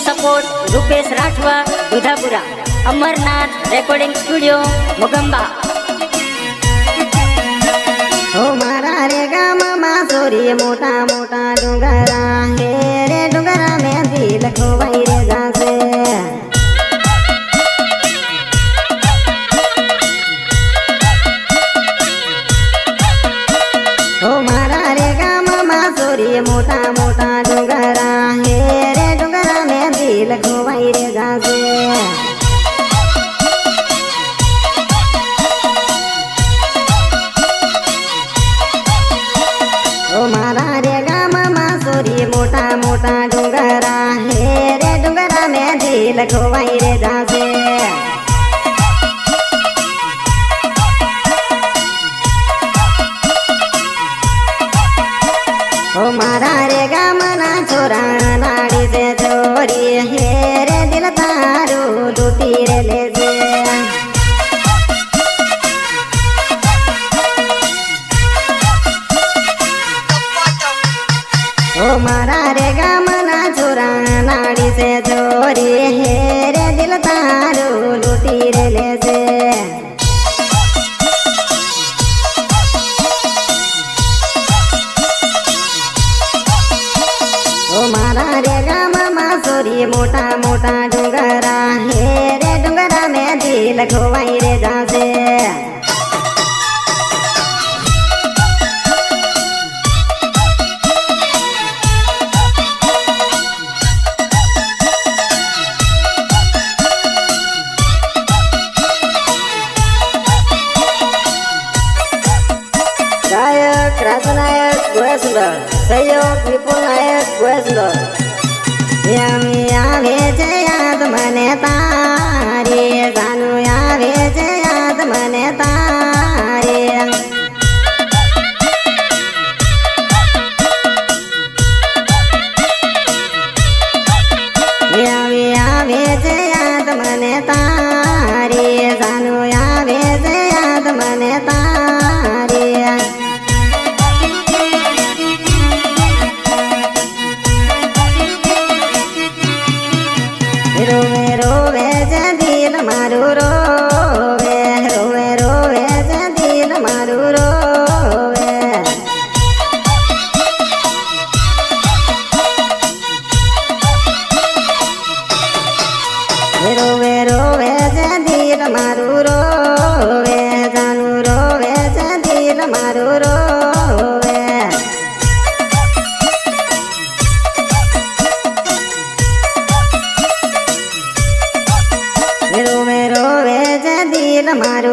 Support Rupesh Rathwa Dudhapura Amarnath recording studio મોગંબા હો મારા રે ગામમાં સોરી મોટા મોટા ડુંગરા હે રે ડુંગરા મેં દિલ ખોવાઈ રે જાશે હો મારા રે ગામમાં સોરી મોટા મોટા ડુંગરા મોટા મોટા ડુંગરા હે રે ડુંગરા મેં દિલ ખોવાઈ રે જાશે નાડી છે જોરી હે રે દિલ તારું લૂટી રે લેજે ઓ મારા રે ગામમાં સોરી મોટા મોટા ડુંગરા હે રે ડુંગરા મેં દિલ ખોવાઈ રે જાશે ગોયસુંદર સહયોગ વિપુલ નાયક ગોયસુંદર યમી આવે છે યાદ મને તારી જાનું આવે છે યાદ મને તારી આવે છે યાદ મને તારી રોવે રોવે છે દિલ મારું રોવે. રોવે રોવે છે દિલ મારું રોવે.